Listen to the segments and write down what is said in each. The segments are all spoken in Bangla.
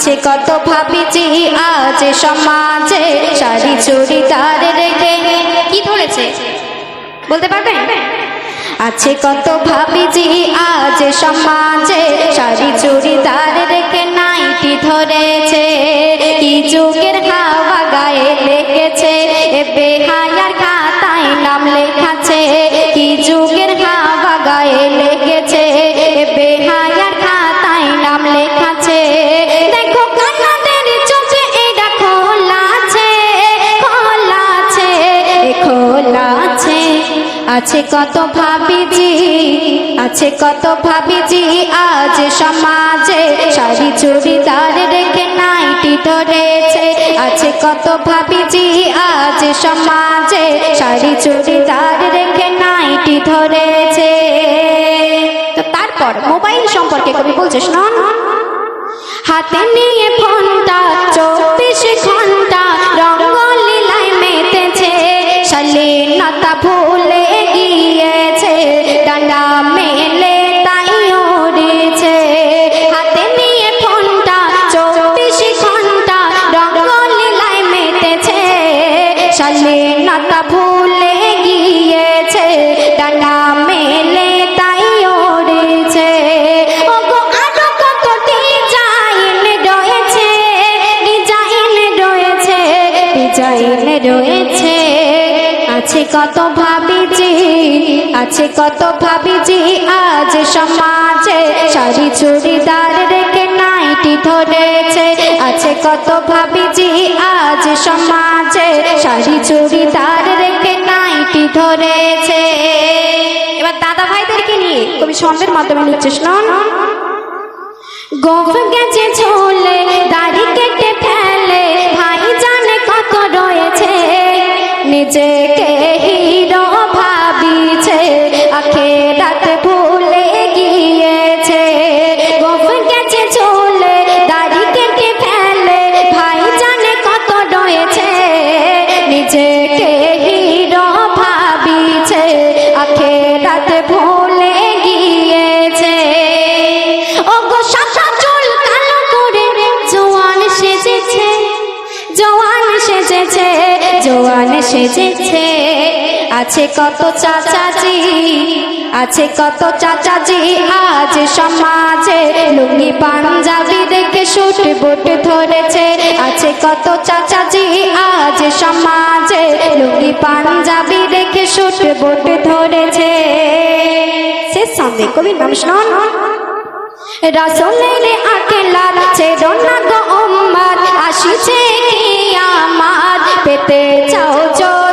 আছে, কত ভাবিজি আজ সমাজে শাড়ি চুড়িদার রেখে। কি ধরেছে? বলতে পারবেন আছে, কত ভাবিজি আজ সমাজে শাড়ি চুড়িদার রেখে নাইটি ধরেছে। কি যুগের হাওয়া গায়ে লেগেছে, এ বেহায়ার খাতায় নাম লেখাছে। কি যুগের হাওয়া গায়ে লেগেছে, এ বেহায়ার আছে কত ভাবিজি, আছে কত ভাবিজি, আজ সমাজে শাড়ি চুড়িদার রেখে নাইটি ধরেছে। আছে কত ভাবিজি, আজ সমাজে শাড়ি চুড়িদার রেখে নাইটি ধরেছে। তো তারপর মোবাইল সম্পর্কে কবি বলছে, শুনুন। হাতে নিয়ে ফোনটা, চব্বিশ ঘণ্টা রঙ্গলীলায় মেতেছে। শালীনতা ভুলে গিয়েছে ডান্ডা মেলে তাই উড়েছে হাতে নিয়ে ফোনটা, চব্বিশ ঘণ্টা রঙ্গলীলায় মেতেছে শালীনতা ভুলে গিয়েছে ডান্ডা মেলে তাই আরও কত ডিজাইন রয়েছে আছে কত আছে কত ভাবিজি আজ সমাজে শাড়ি চুড়িদার রেখে নাইটি ধরেছে। আছে কত ভাবিজি আজ সমাজে শাড়ি চুড়িদার রেখে নাইটি ধরেছে। এবার দাদা ভাইদেরকে নিয়ে কবি ছন্দের মাধ্যমে লিখছে শুনুন গোফ গেছে ঝোলে, দাড়ি কেটে ফেলে ভাই জানে কত রয়েছে। নিজেকে জোয়ান সেজেছে। আছে কত চাচাজি, আছে কত চাচাজি। আজ সমাজে লুঙ্গি পাঞ্জাবি দেখে শুট বুট ধরেছে। আছে কত চাচাজি, আজ সমাজে লুঙ্গি পাঞ্জাবি দেখে শুট বুট ধরেছে। শেষ সঙ্গে কবি নাম শুনুন। রাসলের আকেলা ছেড়ো না গো উম্মার আসিছে কি আমার? পেতে চাও যদি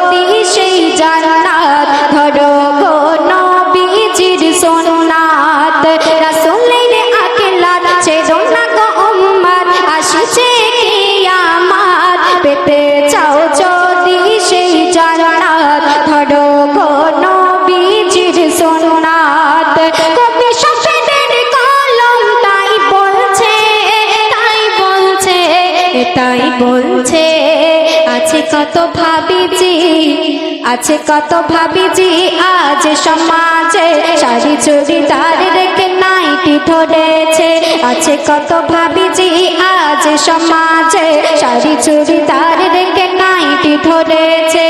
তাই বলছে, আছে কত ভাবিজি, আছে কত ভাবিজি, আজ সমাজে শাড়ি চুড়িদার রেখে নাইটি ধরেছে। আছে কত ভাবিজি, আজ সমাজে শাড়ি চুড়িদার রেখে নাইটি ধরেছে।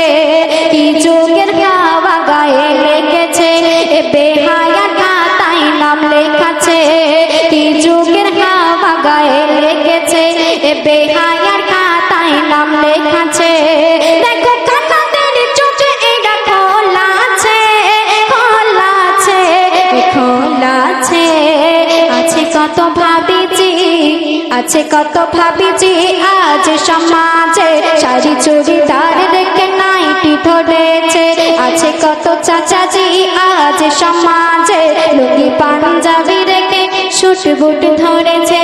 কি যুগের হাওয়া গায়ে লেগেছে কত ভাবিজি আছে কত ভাবিজি আজ সমাজে শাড়ি চুড়িদার রেখে নাইটি ধরেছে। আছে কত চাচাজি, আজ সমাজে লুঙ্গি পাঞ্জাবি রেখে শুট বুট ধরেছে।